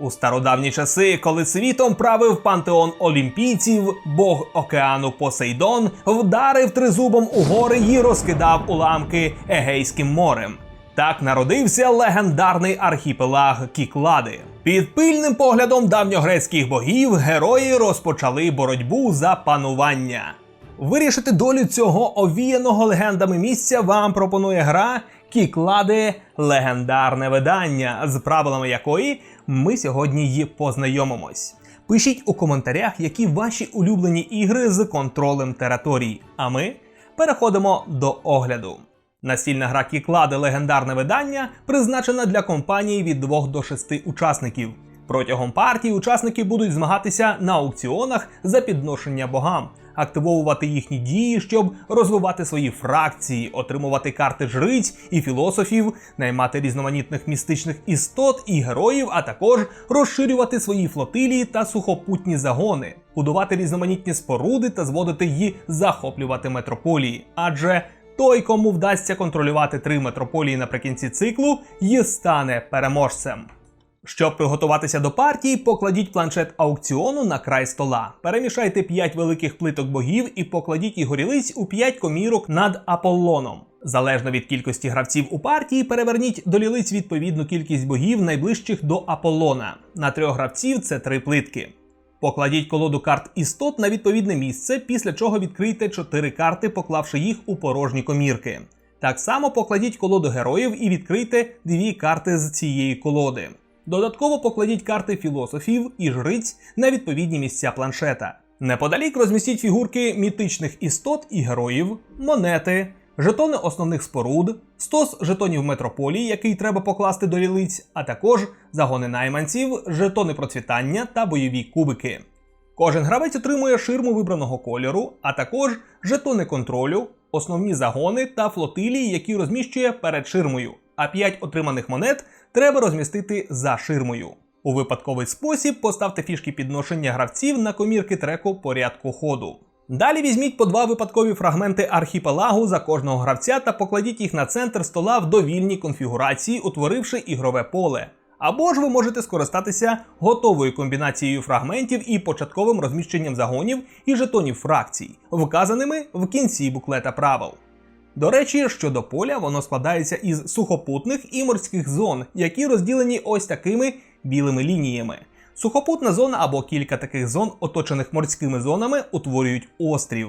У стародавні часи, коли світом правив пантеон олімпійців, бог океану Посейдон вдарив тризубом у гори і розкидав уламки Егейським морем. Так народився легендарний архіпелаг Кіклади. Під пильним поглядом давньогрецьких богів герої розпочали боротьбу за панування. Вирішити долю цього овіяного легендами місця вам пропонує гра Кіклади легендарне видання, з правилами якої ми сьогодні й познайомимось. Пишіть у коментарях, які ваші улюблені ігри з контролем територій. А ми переходимо до огляду. Настільна гра Кіклади легендарне видання призначена для компанії від 2 до 6 учасників. Протягом партії учасники будуть змагатися на аукціонах за підношення богам, активовувати їхні дії, щоб розвивати свої фракції, отримувати карти жриць і філософів, наймати різноманітних містичних істот і героїв, а також розширювати свої флотилії та сухопутні загони, будувати різноманітні споруди та зводити її захоплювати метрополії. Адже той, кому вдасться контролювати три метрополії наприкінці циклу, і стане переможцем. Щоб приготуватися до партії, покладіть планшет аукціону на край стола. Перемішайте 5 великих плиток богів і покладіть їх горілиць у 5 комірок над Аполлоном. Залежно від кількості гравців у партії, переверніть до лілиць відповідну кількість богів найближчих до Аполлона. На трьох гравців це три плитки. Покладіть колоду карт істот на відповідне місце, після чого відкрийте 4 карти, поклавши їх у порожні комірки. Так само покладіть колоду героїв і відкрийте дві карти з цієї колоди. Додатково покладіть карти філософів і жриць на відповідні місця планшета. Неподалік розмістіть фігурки мітичних істот і героїв, монети, жетони основних споруд, стос жетонів метрополії, який треба покласти до лілиць, а також загони найманців, жетони процвітання та бойові кубики. Кожен гравець отримує ширму вибраного кольору, а також жетони контролю, основні загони та флотилії, які розміщує перед ширмою. А 5 отриманих монет треба розмістити за ширмою. У випадковий спосіб поставте фішки підношення гравців на комірки треку порядку ходу. Далі візьміть по два випадкові фрагменти архіпелагу за кожного гравця та покладіть їх на центр стола в довільній конфігурації, утворивши ігрове поле. Або ж ви можете скористатися готовою комбінацією фрагментів і початковим розміщенням загонів і жетонів фракцій, вказаними в кінці буклета правил. До речі, щодо поля, воно складається із сухопутних і морських зон, які розділені ось такими білими лініями. Сухопутна зона або кілька таких зон, оточених морськими зонами, утворюють острів.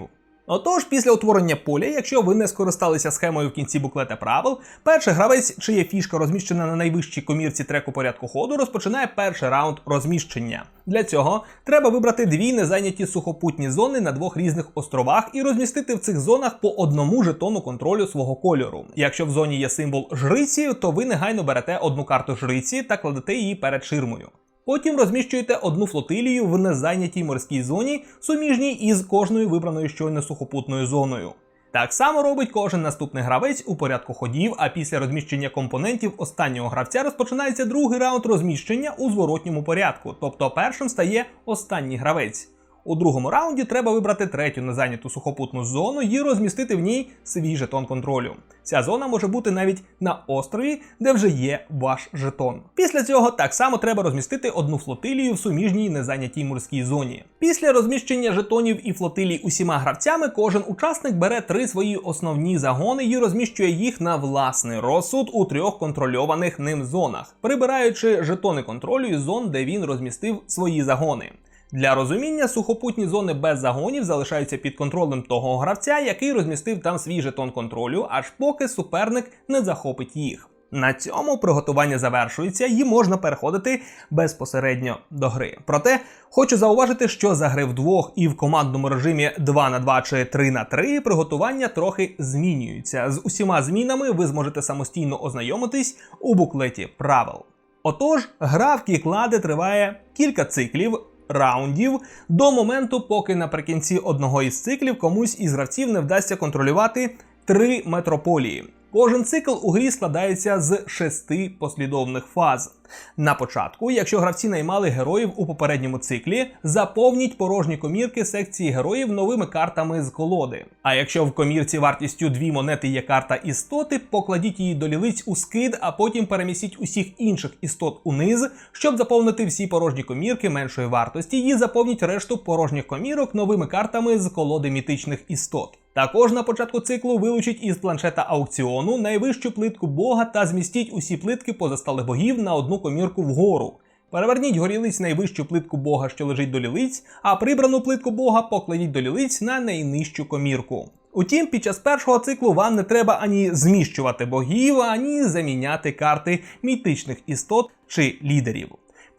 Отож, після утворення поля, якщо ви не скористалися схемою в кінці буклета правил, перший гравець, чия фішка розміщена на найвищій комірці треку порядку ходу, розпочинає перший раунд розміщення. Для цього треба вибрати дві незайняті сухопутні зони на двох різних островах і розмістити в цих зонах по одному жетону контролю свого кольору. Якщо в зоні є символ жриці, то ви негайно берете одну карту жриці та кладете її перед ширмою. Потім розміщуєте одну флотилію в незайнятій морській зоні, суміжній із кожною вибраною щойно сухопутною зоною. Так само робить кожен наступний гравець у порядку ходів, а після розміщення компонентів останнього гравця розпочинається другий раунд розміщення у зворотньому порядку, тобто першим стає останній гравець. У другому раунді треба вибрати третю незайняту сухопутну зону і розмістити в ній свій жетон контролю. Ця зона може бути навіть на острові, де вже є ваш жетон. Після цього так само треба розмістити одну флотилію в суміжній незайнятій морській зоні. Після розміщення жетонів і флотилій усіма гравцями кожен учасник бере три свої основні загони і розміщує їх на власний розсуд у трьох контрольованих ним зонах, прибираючи жетони контролю із зон, де він розмістив свої загони. Для розуміння сухопутні зони без загонів залишаються під контролем того гравця, який розмістив там свій жетон контролю, аж поки суперник не захопить їх. На цьому приготування завершується і можна переходити безпосередньо до гри. Проте хочу зауважити, що за гри вдвох і в командному режимі 2 на 2 чи 3 на 3 приготування трохи змінюються. З усіма змінами ви зможете самостійно ознайомитись у буклеті правил. Отож, гра в кіклади триває кілька циклів раундів до моменту, поки наприкінці одного із циклів комусь із гравців не вдасться контролювати три метрополії. Кожен цикл у грі складається з шести послідовних фаз. На початку, якщо гравці наймали героїв у попередньому циклі, заповніть порожні комірки секції героїв новими картами з колоди. А якщо в комірці вартістю дві монети є карта істоти, покладіть її до лілиць у скид, а потім перемістіть усіх інших істот униз, щоб заповнити всі порожні комірки меншої вартості, і заповніть решту порожніх комірок новими картами з колоди мітичних істот. Також на початку циклу вилучіть із планшета аукціону найвищу плитку бога та змістіть усі плитки позасталих богів на одну комірку вгору. Переверніть горілиць найвищу плитку бога, що лежить до лілиць, а прибрану плитку бога покладіть до лілиць на найнижчу комірку. Утім, під час першого циклу вам не треба ані зміщувати богів, ані заміняти карти мітичних істот чи лідерів.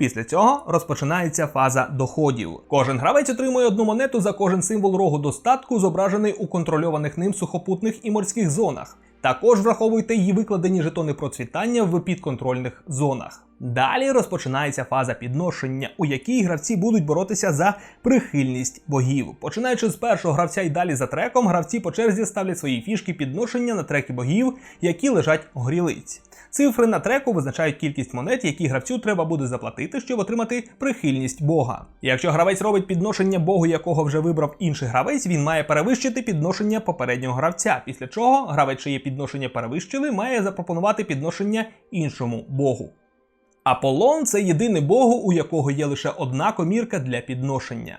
Після цього розпочинається фаза доходів. Кожен гравець отримує одну монету за кожен символ рогу достатку, зображений у контрольованих ним сухопутних і морських зонах. Також враховуйте її викладені жетони процвітання в підконтрольних зонах. Далі розпочинається фаза підношення, у якій гравці будуть боротися за прихильність богів. Починаючи з першого гравця і далі за треком, гравці по черзі ставлять свої фішки підношення на треки богів, які лежать у грілиць. Цифри на треку визначають кількість монет, які гравцю треба буде заплатити, щоб отримати прихильність бога. Якщо гравець робить підношення богу, якого вже вибрав інший гравець, він має перевищити підношення попереднього гравця. Після чого гравець, чиє підношення перевищили, має запропонувати підношення іншому богу. Аполлон це єдиний богу, у якого є лише одна комірка для підношення.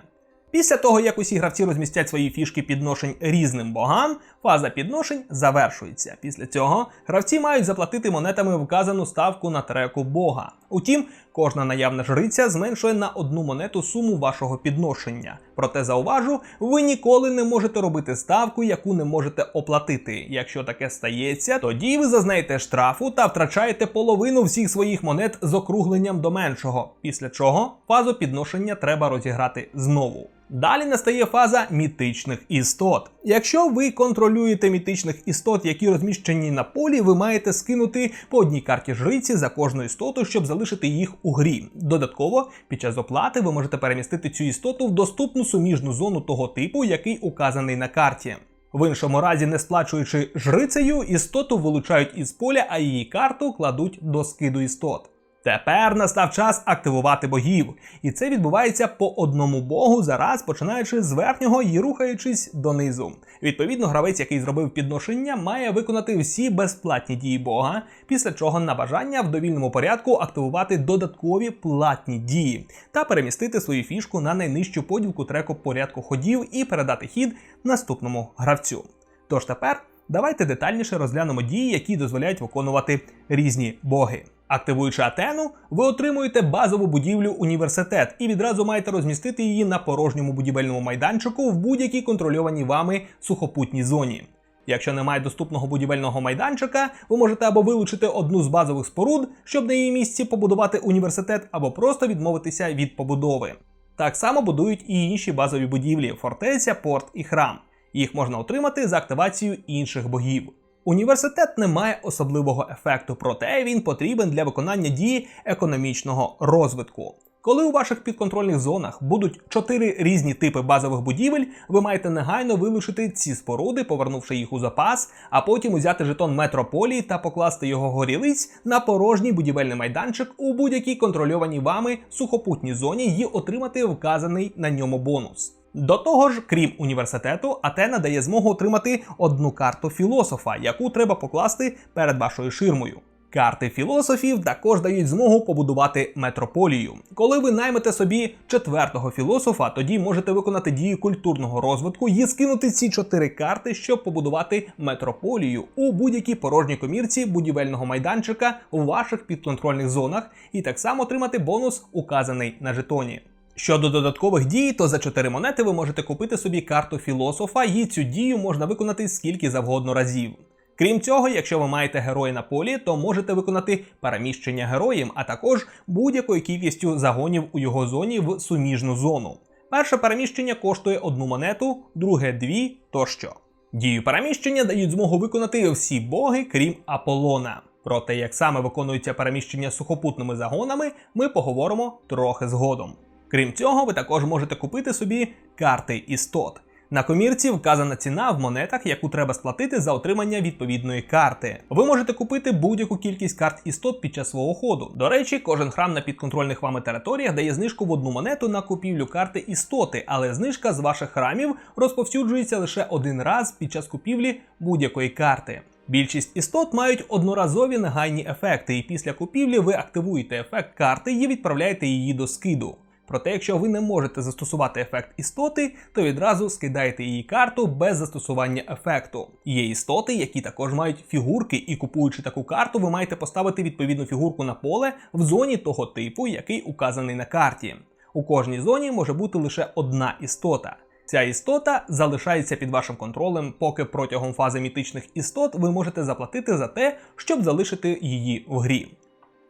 Після того, як усі гравці розмістять свої фішки підношень різним богам, фаза підношень завершується. Після цього гравці мають заплатити монетами вказану ставку на треку бога. Утім, кожна наявна жриця зменшує на одну монету суму вашого підношення. Проте зауважу, ви ніколи не можете робити ставку, яку не можете оплатити. Якщо таке стається, тоді ви зазнаєте штрафу та втрачаєте половину всіх своїх монет з округленням до меншого. Після чого фазу підношення треба розіграти знову. Далі настає фаза мітичних істот. Якщо ви контролюєте мітичних істот, які розміщені на полі, ви маєте скинути по одній карті жриці за кожну істоту, щоб залишити їх у грі. Додатково, під час оплати ви можете перемістити цю істоту в доступну суміжну зону того типу, який указаний на карті. В іншому разі, не сплачуючи жрицею, істоту вилучають із поля, а її карту кладуть до скиду істот. Тепер настав час активувати богів, і це відбувається по одному богу зараз, починаючи з верхнього і рухаючись донизу. Відповідно, гравець, який зробив підношення, має виконати всі безплатні дії бога, після чого на бажання в довільному порядку активувати додаткові платні дії та перемістити свою фішку на найнижчу поділку треку порядку ходів і передати хід наступному гравцю. Тож тепер давайте детальніше розглянемо дії, які дозволяють виконувати різні боги. Активуючи Атену, ви отримуєте базову будівлю університет і відразу маєте розмістити її на порожньому будівельному майданчику в будь-якій контрольованій вами сухопутній зоні. Якщо немає доступного будівельного майданчика, ви можете або вилучити одну з базових споруд, щоб на її місці побудувати університет, або просто відмовитися від побудови. Так само будують і інші базові будівлі фортеця, порт і храм. Їх можна отримати за активацією інших богів. Університет не має особливого ефекту, проте він потрібен для виконання дії економічного розвитку. Коли у ваших підконтрольних зонах будуть чотири різні типи базових будівель, ви маєте негайно вилучити ці споруди, повернувши їх у запас, а потім узяти жетон метрополії та покласти його горілиць на порожній будівельний майданчик у будь-якій контрольованій вами сухопутній зоні і отримати вказаний на ньому бонус. До того ж, крім університету, Атена дає змогу отримати одну карту філософа, яку треба покласти перед вашою ширмою. Карти філософів також дають змогу побудувати метрополію. Коли ви наймете собі четвертого філософа, тоді можете виконати дію культурного розвитку і скинути ці чотири карти, щоб побудувати метрополію у будь-якій порожній комірці будівельного майданчика у ваших підконтрольних зонах, і так само отримати бонус, указаний на жетоні. Щодо додаткових дій, то за 4 монети ви можете купити собі карту філософа, і цю дію можна виконати скільки завгодно разів. Крім цього, якщо ви маєте героя на полі, то можете виконати переміщення героєм, а також будь-якою кількістю загонів у його зоні в суміжну зону. Перше переміщення коштує одну монету, друге дві тощо. Дію переміщення дають змогу виконати всі боги, крім Аполлона. Про те, як саме виконується переміщення сухопутними загонами, ми поговоримо трохи згодом. Крім цього, ви також можете купити собі карти істот. На комірці вказана ціна в монетах, яку треба сплатити за отримання відповідної карти. Ви можете купити будь-яку кількість карт істот під час свого ходу. До речі, кожен храм на підконтрольних вами територіях дає знижку в одну монету на купівлю карти істоти, але знижка з ваших храмів розповсюджується лише один раз під час купівлі будь-якої карти. Більшість істот мають одноразові негайні ефекти, і після купівлі ви активуєте ефект карти і відправляєте її до скиду. Проте, якщо ви не можете застосувати ефект істоти, то відразу скидаєте її карту без застосування ефекту. Є істоти, які також мають фігурки, і купуючи таку карту, ви маєте поставити відповідну фігурку на поле в зоні того типу, який указаний на карті. У кожній зоні може бути лише одна істота. Ця істота залишається під вашим контролем, поки протягом фази мітичних істот ви можете заплатити за те, щоб залишити її в грі.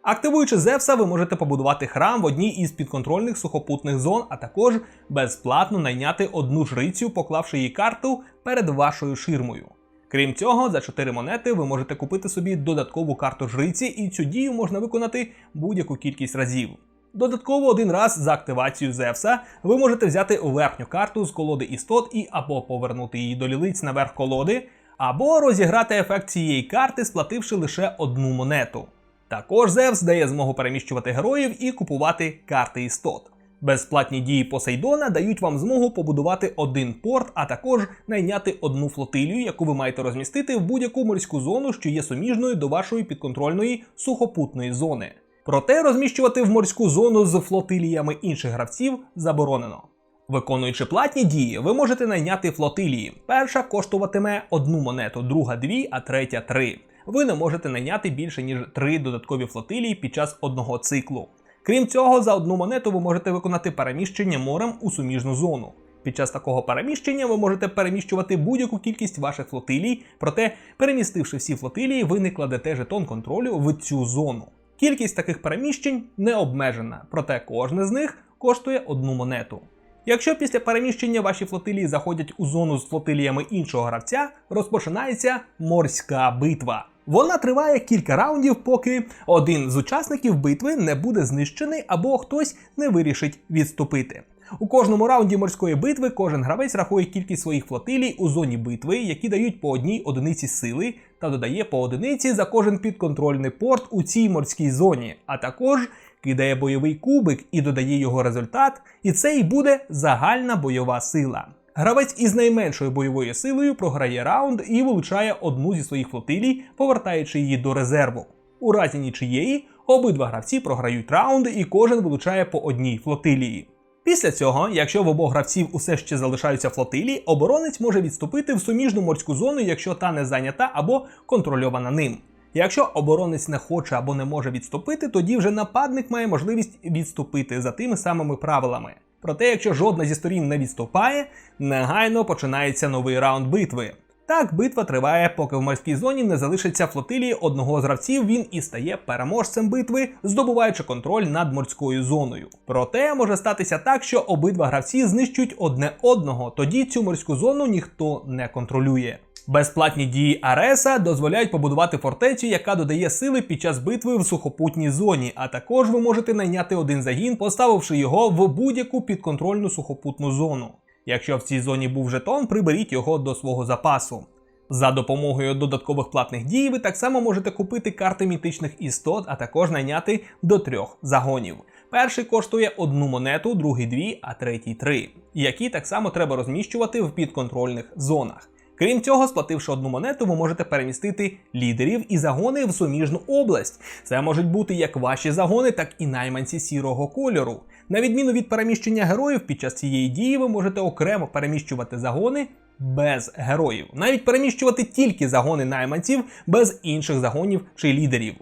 Активуючи Зевса, ви можете побудувати храм в одній із підконтрольних сухопутних зон, а також безплатно найняти одну жрицю, поклавши її карту перед вашою ширмою. Крім цього, за 4 монети ви можете купити собі додаткову карту жриці, і цю дію можна виконати будь-яку кількість разів. Додатково один раз за активацію Зевса ви можете взяти верхню карту з колоди істот і або повернути її до лілиць наверх колоди, або розіграти ефект цієї карти, сплативши лише одну монету. Також Зевс дає змогу переміщувати героїв і купувати карти істот. Безплатні дії Посейдона дають вам змогу побудувати один порт, а також найняти одну флотилію, яку ви маєте розмістити в будь-яку морську зону, що є суміжною до вашої підконтрольної сухопутної зони. Проте розміщувати в морську зону з флотиліями інших гравців заборонено. Виконуючи платні дії, ви можете найняти флотилії. Перша коштуватиме одну монету, друга дві, а третя три. Ви не можете найняти більше ніж три додаткові флотилії під час одного циклу. Крім цього, за одну монету ви можете виконати переміщення морем у суміжну зону. Під час такого переміщення ви можете переміщувати будь-яку кількість ваших флотилій, проте, перемістивши всі флотилії, ви не кладете жетон контролю в цю зону. Кількість таких переміщень не обмежена, проте кожне з них коштує одну монету. Якщо після переміщення ваші флотилії заходять у зону з флотиліями іншого гравця, розпочинається морська битва. Вона триває кілька раундів, поки один з учасників битви не буде знищений або хтось не вирішить відступити. У кожному раунді морської битви кожен гравець рахує кількість своїх флотилій у зоні битви, які дають по одній одиниці сили, та додає по одиниці за кожен підконтрольний порт у цій морській зоні, а також кидає бойовий кубик і додає його результат, і це й буде загальна бойова сила. Гравець із найменшою бойовою силою програє раунд і вилучає одну зі своїх флотилій, повертаючи її до резерву. У разі нічиєї обидва гравці програють раунд і кожен вилучає по одній флотилії. Після цього, якщо в обох гравців усе ще залишаються флотилії, оборонець може відступити в суміжну морську зону, якщо та не зайнята або контрольована ним. Якщо оборонець не хоче або не може відступити, тоді вже нападник має можливість відступити за тими самими правилами. Проте, якщо жодна зі сторін не відступає, негайно починається новий раунд битви. Так, битва триває, поки в морській зоні не залишиться флотилії одного з гравців, він і стає переможцем битви, здобуваючи контроль над морською зоною. Проте може статися так, що обидва гравці знищують одне одного, тоді цю морську зону ніхто не контролює. Безплатні дії Ареса дозволяють побудувати фортецю, яка додає сили під час битви в сухопутній зоні, а також ви можете найняти один загін, поставивши його в будь-яку підконтрольну сухопутну зону. Якщо в цій зоні був жетон, приберіть його до свого запасу. За допомогою додаткових платних дій ви так само можете купити карти мітичних істот, а також найняти до трьох загонів. Перший коштує одну монету, другий дві, а третій три, які так само треба розміщувати в підконтрольних зонах. Крім цього, сплативши одну монету, ви можете перемістити лідерів і загони в суміжну область. Це можуть бути як ваші загони, так і найманці сірого кольору. На відміну від переміщення героїв, під час цієї дії ви можете окремо переміщувати загони без героїв, навіть переміщувати тільки загони найманців без інших загонів чи лідерів.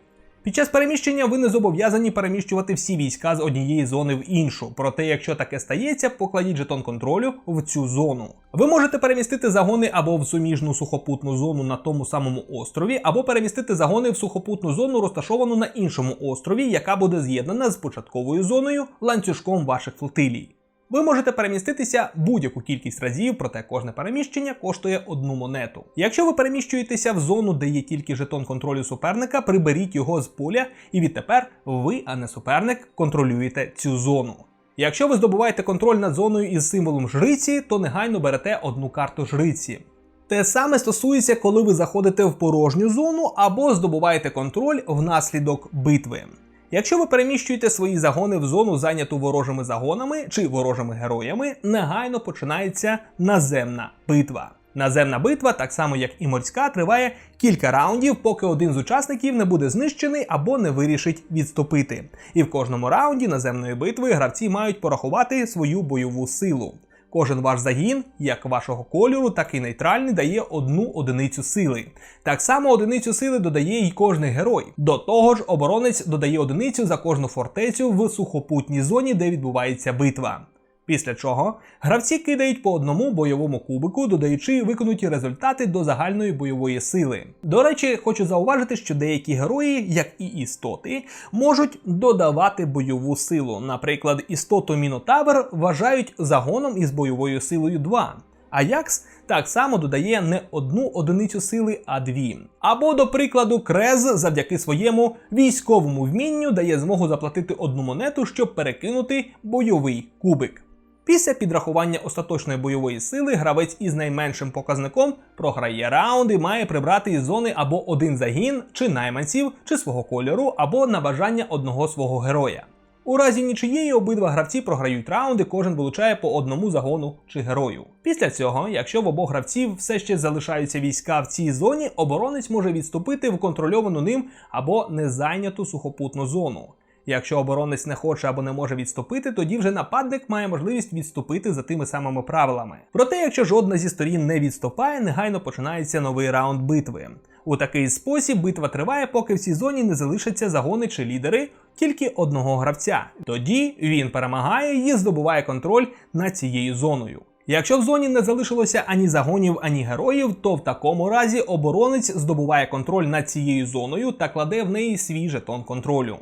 Під час переміщення ви не зобов'язані переміщувати всі війська з однієї зони в іншу. Проте, якщо таке стається, покладіть жетон контролю в цю зону. Ви можете перемістити загони або в суміжну сухопутну зону на тому самому острові, або перемістити загони в сухопутну зону, розташовану на іншому острові, яка буде з'єднана з початковою зоною ланцюжком ваших флотилій. Ви можете переміститися будь-яку кількість разів, проте кожне переміщення коштує одну монету. Якщо ви переміщуєтеся в зону, де є тільки жетон контролю суперника, приберіть його з поля, і відтепер ви, а не суперник, контролюєте цю зону. Якщо ви здобуваєте контроль над зоною із символом жриці, то негайно берете одну карту жриці. Те саме стосується, коли ви заходите в порожню зону або здобуваєте контроль внаслідок битви. Якщо ви переміщуєте свої загони в зону, зайняту ворожими загонами чи ворожими героями, негайно починається наземна битва. Наземна битва, так само як і морська, триває кілька раундів, поки один з учасників не буде знищений або не вирішить відступити. І в кожному раунді наземної битви гравці мають порахувати свою бойову силу. Кожен ваш загін, як вашого кольору, так і нейтральний, дає одну одиницю сили. Так само одиницю сили додає й кожний герой. До того ж, оборонець додає одиницю за кожну фортецю в сухопутній зоні, де відбувається битва. Після чого гравці кидають по одному бойовому кубику, додаючи виконуті результати до загальної бойової сили. До речі, хочу зауважити, що деякі герої, як і істоти, можуть додавати бойову силу. Наприклад, істоту Мінотавр вважають загоном із бойовою силою 2. Аякс так само додає не одну одиницю сили, а дві. Або, до прикладу, Крез завдяки своєму військовому вмінню дає змогу заплатити одну монету, щоб перекинути бойовий кубик. Після підрахування остаточної бойової сили гравець із найменшим показником програє раунд і має прибрати із зони або один загін, чи найманців, чи свого кольору, або на бажання одного свого героя. У разі нічиєї обидва гравці програють раунди, кожен вилучає по одному загону чи герою. Після цього, якщо в обох гравців все ще залишаються війська в цій зоні, оборонець може відступити в контрольовану ним або незайняту сухопутну зону. Якщо оборонець не хоче або не може відступити, тоді вже нападник має можливість відступити за тими самими правилами. Проте, якщо жодна зі сторін не відступає, негайно починається новий раунд битви. У такий спосіб битва триває, поки в цій зоні не залишаться загони чи лідери тільки одного гравця. Тоді він перемагає і здобуває контроль над цією зоною. Якщо в зоні не залишилося ані загонів, ані героїв, то в такому разі оборонець здобуває контроль над цією зоною та кладе в неї свій жетон контролю.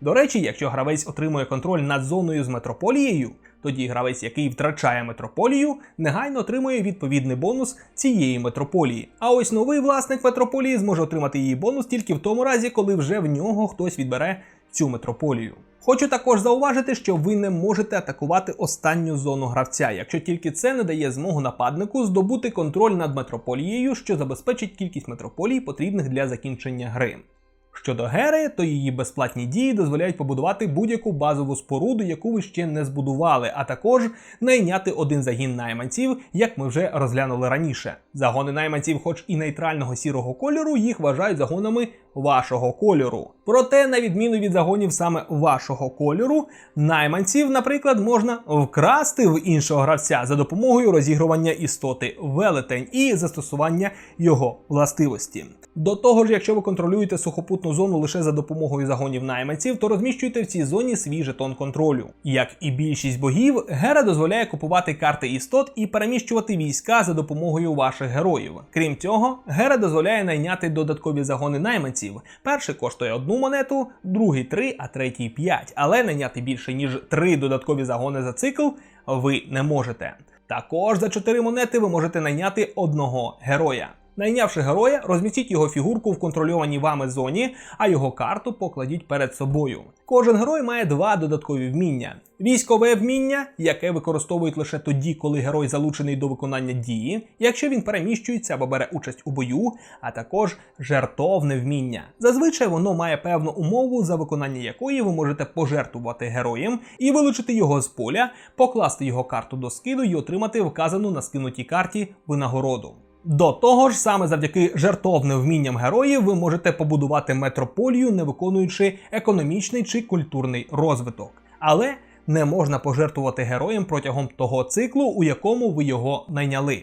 До речі, якщо гравець отримує контроль над зоною з метрополією, тоді гравець, який втрачає метрополію, негайно отримує відповідний бонус цієї метрополії. А ось новий власник метрополії зможе отримати її бонус тільки в тому разі, коли вже в нього хтось відбере цю метрополію. Хочу також зауважити, що ви не можете атакувати останню зону гравця, якщо тільки це не дає змогу нападнику здобути контроль над метрополією, що забезпечить кількість метрополій, потрібних для закінчення гри. Щодо Гери, то її безплатні дії дозволяють побудувати будь-яку базову споруду, яку ви ще не збудували, а також найняти один загін найманців, як ми вже розглянули раніше. Загони найманців, хоч і нейтрального сірого кольору, їх вважають загонами вашого кольору. Проте, на відміну від загонів саме вашого кольору, найманців, наприклад, можна вкрасти в іншого гравця за допомогою розігрування істоти велетень і застосування його властивості. До того ж, якщо ви контролюєте сухопутну зону лише за допомогою загонів найманців, то розміщуйте в цій зоні свій жетон контролю. Як і більшість богів, Гера дозволяє купувати карти істот і переміщувати війська за допомогою ваших героїв. Крім цього, Гера дозволяє найняти додаткові загони найманців. Перший коштує одну монету, другий три, а третій п'ять. Але найняти більше ніж три додаткові загони за цикл ви не можете. Також за 4 монети ви можете найняти одного героя. Найнявши героя, розмістіть його фігурку в контрольованій вами зоні, а його карту покладіть перед собою. Кожен герой має два додаткові вміння: військове вміння, яке використовують лише тоді, коли герой залучений до виконання дії, якщо він переміщується або бере участь у бою, а також жертовне вміння. Зазвичай воно має певну умову, за виконання якої ви можете пожертвувати героєм і вилучити його з поля, покласти його карту до скиду і отримати вказану на скинутій карті винагороду. До того ж, саме завдяки жертовним вмінням героїв ви можете побудувати метрополію, не виконуючи економічний чи культурний розвиток. Але не можна пожертвувати героєм протягом того циклу, у якому ви його найняли.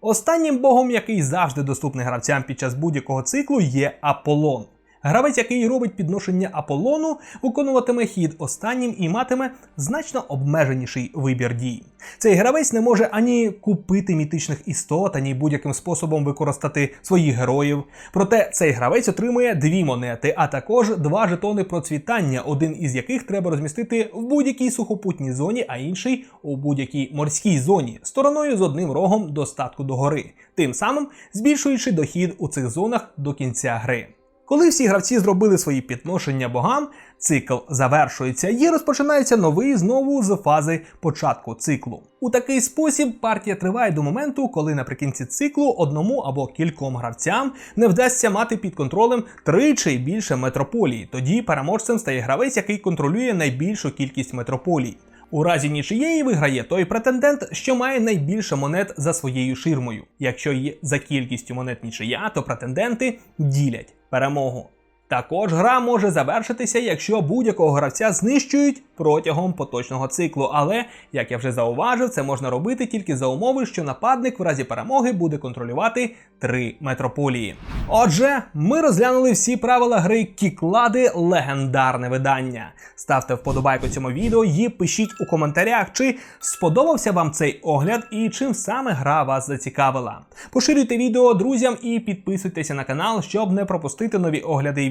Останнім богом, який завжди доступний гравцям під час будь-якого циклу, є Аполлон. Гравець, який робить підношення Аполлону, виконуватиме хід останнім і матиме значно обмеженіший вибір дій. Цей гравець не може ані купити мітичних істот, ані будь-яким способом використати своїх героїв. Проте цей гравець отримує дві монети, а також два жетони процвітання, один із яких треба розмістити в будь-якій сухопутній зоні, а інший у будь-якій морській зоні, стороною з одним рогом достатку до гори, тим самим збільшуючи дохід у цих зонах до кінця гри. Коли всі гравці зробили свої підношення богам, цикл завершується і розпочинається новий знову з фази початку циклу. У такий спосіб партія триває до моменту, коли наприкінці циклу одному або кільком гравцям не вдасться мати під контролем три чи більше метрополій. Тоді переможцем стає гравець, який контролює найбільшу кількість метрополій. У разі нічиєї виграє той претендент, що має найбільше монет за своєю ширмою. Якщо є за кількістю монет нічия, то претенденти ділять перемогу. Також гра може завершитися, якщо будь-якого гравця знищують протягом поточного циклу. Але, як я вже зауважив, це можна робити тільки за умови, що нападник в разі перемоги буде контролювати три метрополії. Отже, ми розглянули всі правила гри Кіклади легендарне видання. Ставте вподобайку цьому відео і пишіть у коментарях, чи сподобався вам цей огляд і чим саме гра вас зацікавила. Поширюйте відео друзям і підписуйтеся на канал, щоб не пропустити нові огляди